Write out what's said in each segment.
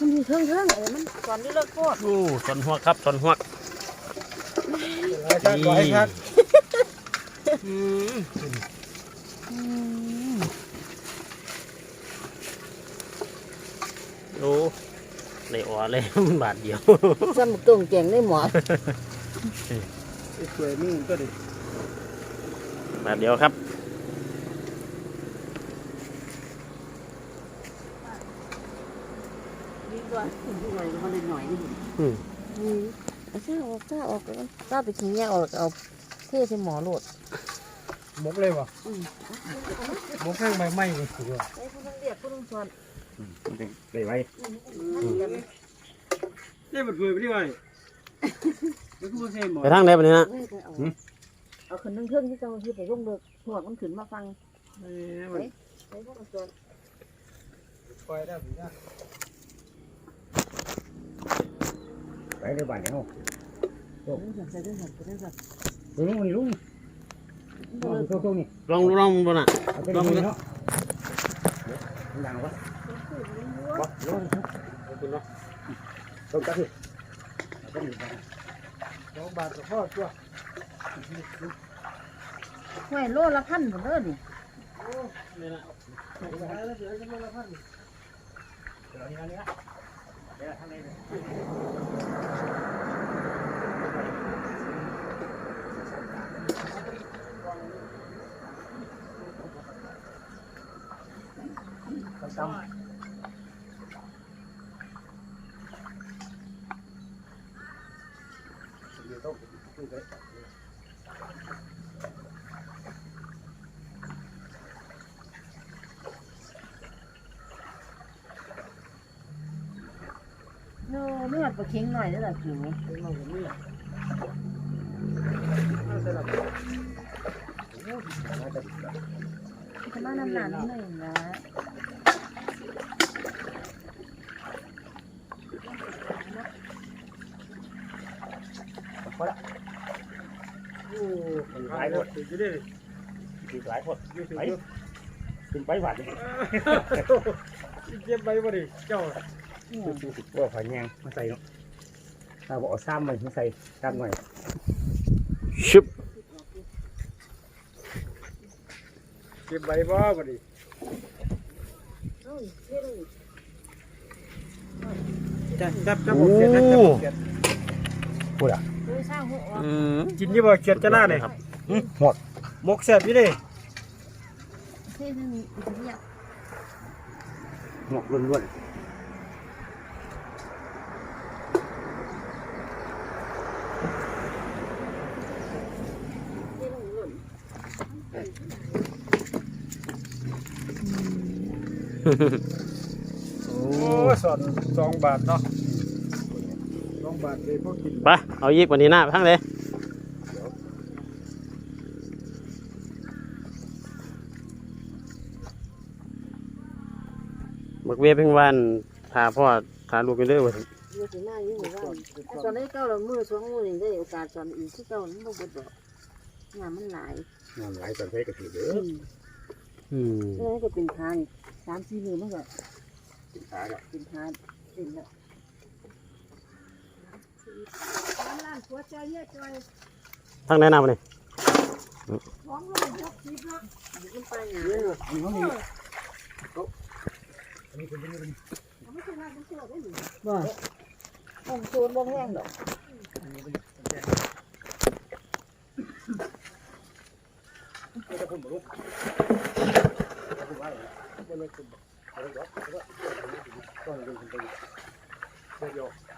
มันมีเทิงเทิงเออมันก่อนที่เลิกโคตรโอ้ตอนหัวกครับตอนหัวกร้อยชักร้อยชักอืมโอ้เลยอ๋อเลยบาทเดียวซ้ำตรงแกงได้หมอสวยนี่ก็ดิบาทเดียวครับ ดีกว่าหน่อยก็ได้หน่อยนี่อืมอืมเอาซ่าออกซ่าออกแล้วซ่าไปทิ้งแยกออกแล้วก็เอาเทใส่หมอโหลดมกเลยวะอืมมกแข้งใบไม้นี่สิวะไอ้ผู้ต้องเรียกผู้ต้องสอนได้ไว้นี่มันเผื่อไปที่ไหนแล้วก็มาเซ่หมอไปทางไหนปะเนี่ยนะเอาเอาขึ้นเทิงๆที่เจ้าที่ไปร่วงเลิกหัวมันขึ้นมาฟังเอ้ยมันไอ้ผู้ต้องสอนปล่อยได้ผีนะไปในบ้านเนี่ยเฮาเรื่องสัตว์เรื่องสัตว์เรื่องสัตว์ตัวนี้มันลุงเอาตัวตัวนี้ลองลองบนอะเอาตัวนี้เนาะมันดังวะวะลงต้องตัดสิต้องมีสองบาทกับพ่อตัวห้วยโลละพันหมดเลยนี่โน่เลื อดปลาเค็งหน่อยนี่แหละผิวจะมานานๆนิดหน่อยนะ โอ้หลายหมดอยู่ดิอีกหลายคนอยู่ถึงไปขึ้นไปบ้านนี่เก็บใบบ่ดิเจ้าว่าฝันยังมาใส่เนาะถ้าบอกซ้ำมันมาใส่ซ้ำหน่อยชึบเก็บใบบ่บ่ดิจับจับจับโอ้เขียนจับเขียนเคยสร้างหัว อืมกินยี่บ่เขียนจะหน้าเนี่ยครับหมดมกแซ่บยี่ดิเท่นึงอีกเนี่ยหมดล้วนโอ้สอนสองบาทเนาะสอง บาทเลยพวกกินไปเอายีกวันนี้หน้าไปทางไหนบักเวียเพิ่งวันพาพ่อพาลูกไปเรื่อยวะอยู่สิมาอยู่หมู่บ้านสอนได้เก้าละมือสองมือนี่ได้โอกาสสอนอีกที่เก้ามันบ่เบิดดอกงานมันหลายๆน้ำไหลตอนใช้กระถือเด้ออืมอืมแล้วก็เป็นทานสามสี่มือมันก็กินขาแล้วเป็นทานเป็นแล้ว ทางไหนหน้าปะเนี่ยอยู่ขึ้นไปหนาอันนี้เขามีบ่ต้องโซนบ่แห้งดอกต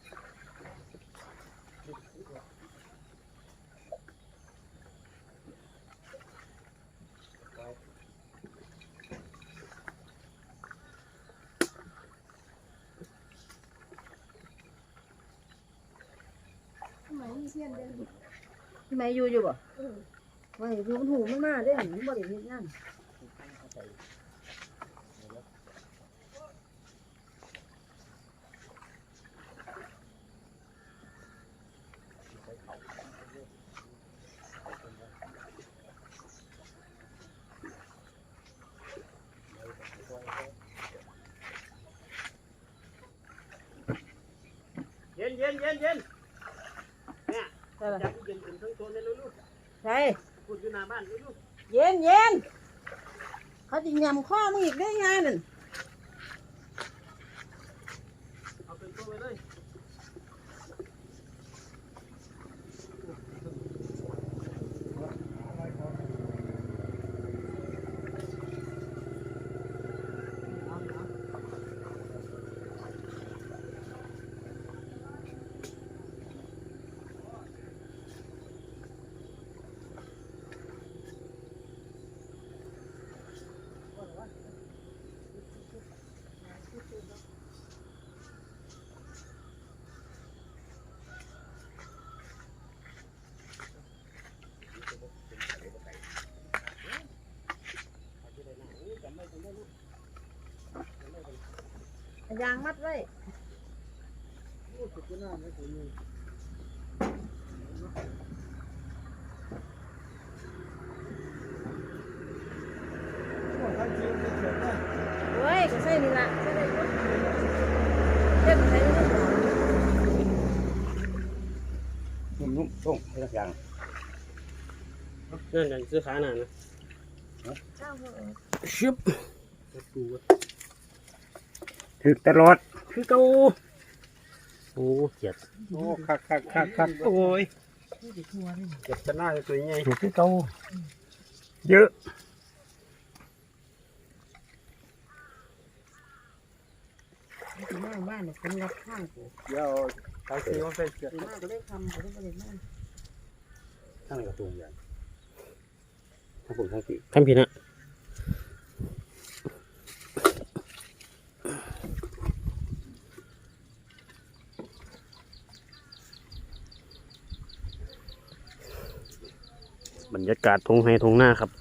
เลยพี่ไม้อยู่อยู่บ่ว่อยู่มันหูมันมาได้มันบ่ได้เฮ็ดงานเย็นเย็นเย็นเย็น ใช่ละจับเย็นขึ้นทั้งตัวเลยลูกใช่ๆพูดอยู่หน้าบ้านลูกเย็นเย็นเขาจะยำข้อมึงอีกได้ไงนั่น ๆเอาเป็นตัวไปเลย เอา ยางมัดไว้ทั้งทีมที่เขียนนะเว้ยก็ใส่นี่ละใส่ได้หมดเจ็บใส่ได้หมดนุ่มๆส่งให้ทุกอย่างนั่นกันซื้อขาหน่ะนะข้าวเถอะชึบดู ถึกตลอด คือเก่าโอ้เจ็ดโอ้คักคักคักคักโอ้ยนี่ดิทัวนี่เก็บจะหน้าจะตัวใหญ่ถึกคือเก่าเยอะนี่สิมาบ้านเนี่ยคนรับข้างกูเดี๋ยวทั้งทีมมันไปเขียนสิมาก็ได้ทำก็ได้บ่ได้มาทั้งในกระตุ้งอย่างทั้งผมทั้งสีทำผิดนะ บรรยากาศทงไฮทงหน้าครับ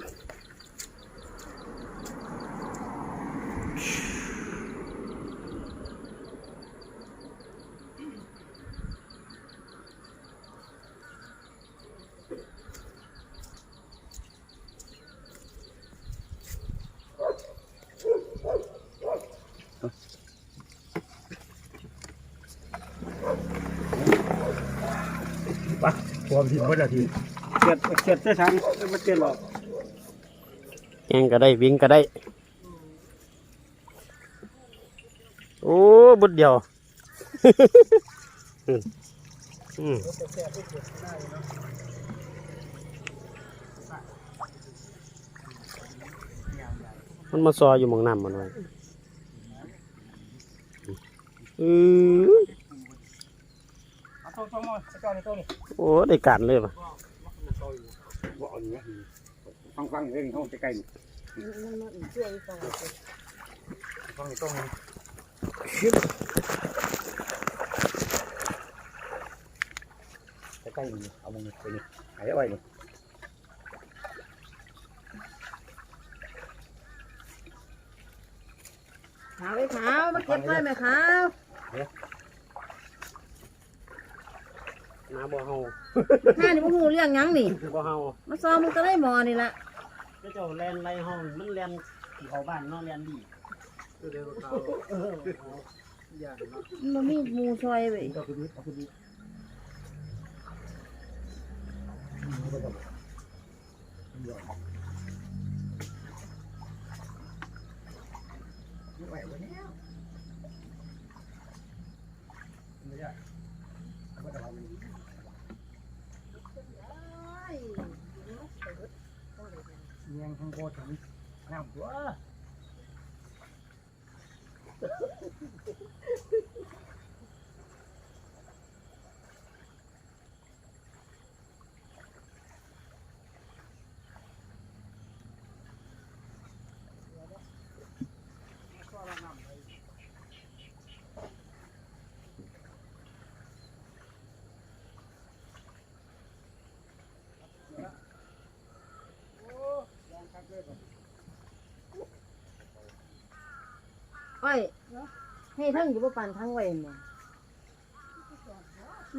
ปะพร้อมทีมเมื่อไรทีเขี ยนเขียนได้ทั้งไม่เขียนหรอกแกงก็ได้วิ่งก็ได้ โอ้บุดเดียวอืมอืมมันมาซออยู่หมองน้ำมันไว้อือเอาโต้โต้มาเจ้านี่โต้นี่โอ้ ได้การเลยปะ บ่เอาอย่างนี้ฟังฟังเรื่องเขาจะใกล้มันมาอีกเชื่ออีกฟังฟังต้นี่ใกล้นี่เอามือไปนี่หายไว้นี่ขาวไอ้ขาวมาเก็บไว้ไหมขาว น้าบ่เฮาข้านี่บ่ฮู้เรื่องหยังนี่ บ่เฮามาซ้อมมึงก็ได้หมอนี่ละเจ้าเจ้าแลนไรห้องมันแลนที่เขาบ้านเนาะแลนดีเดี๋ยวเราเอออย่างเนาะมันบ่มีหมูซอยเว้ยเอาไปดูเอาไปดูไม่ไหววะเนี่ยไม่ได้เอาไป เมียงข้างโบสถ์ถึงน้ำตัว อ้อยให้ทั้งอยู่บ่ปานทั้งไว้เนี่ย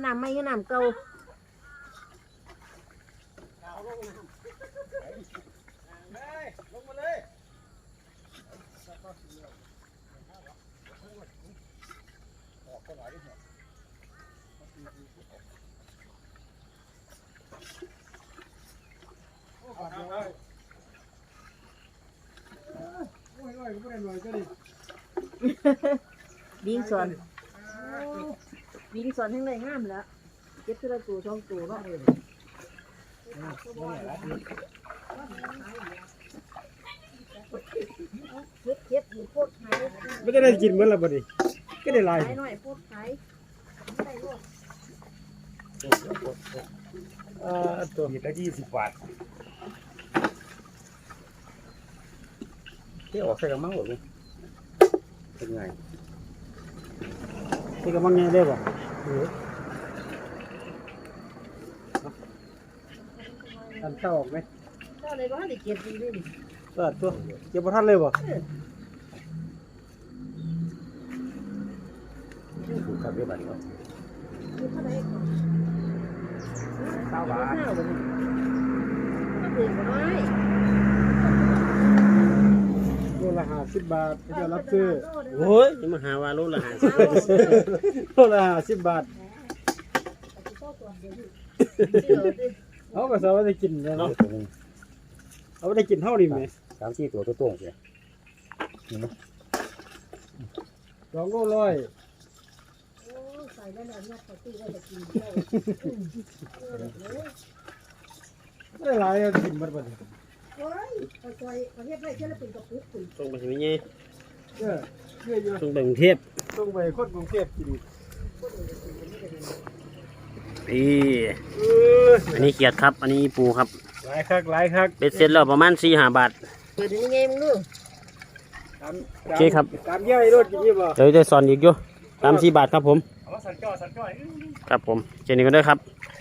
น้ำไม่ก็น้ำเก่าโอ้ยโอ้ยบ่ได้หน่อยก็ดิ บิงสอนบิงสอนทั้งไรงามแล้วเก็บทีละตัวสองตัวเนาะเก็บเก็บอยู่โพดขายไม่ได้ได้กินเหมือนละบ่ดิก็ได้หลายขายหน่อยโพดขายได้โลดเอ่อตัวขีดละยี่สิบบาทที่ออกใส่กระมังหมดเลย เป็นไงนี่ก็มังไงได้บ่เออทันเข้าออกไหม เจ้าเลยว่าได้เก็บดีด้วยนี่เออตัวเก็บบ่ทันเลยบ่ถูกขับด้วยบัตรเนาะคือเท่าไหร่ก่อนเก้าบาทข้าวบ่นี่ก็ถึงบ่น้อยโลละ50บาทเขาจะรับซื้อโอ้ยนี่มาหาว่าโลละห้าสิบโลละ50บาทเดี๋ยวสิเขาก็สามารถได้กินเลยเนาะเนาะตัวหนึงเอาไปได้กินเท่านี้ไหมสามสี่ตัวตัวโต้งเสียนี่เนาะสองโลร้อยโอ้ใส่แล้วเนี่ยยัดใส่ตู้ไว้จะกินได้ไม่ได้หลายเอากินหมดบ่ดิโอ้ย ซอยๆประเทศไทยเชื่อแล้วเป็นกระปุกคุณส่งไปที่นี่เออเยอะอยู่ส่งไปกรุงเทพต้องไปคนกรุงเทพกินนี่เอออันนี้เขียดครับ อันนี้ปูครับหลายคักหลายคักเบ็ดเสร็จแล้วประมาณสี่ห้าบาทเปิดยังไงมึงดูตามโอเคครับตามย่อยรถกินยี่บ่เดี๋ยวจะสอนอีกอยู่ตามสี่บาทครับผมเอามาสั่นจ่อสั่นจ่อยครับผมเจนี่ก็ได้ครับค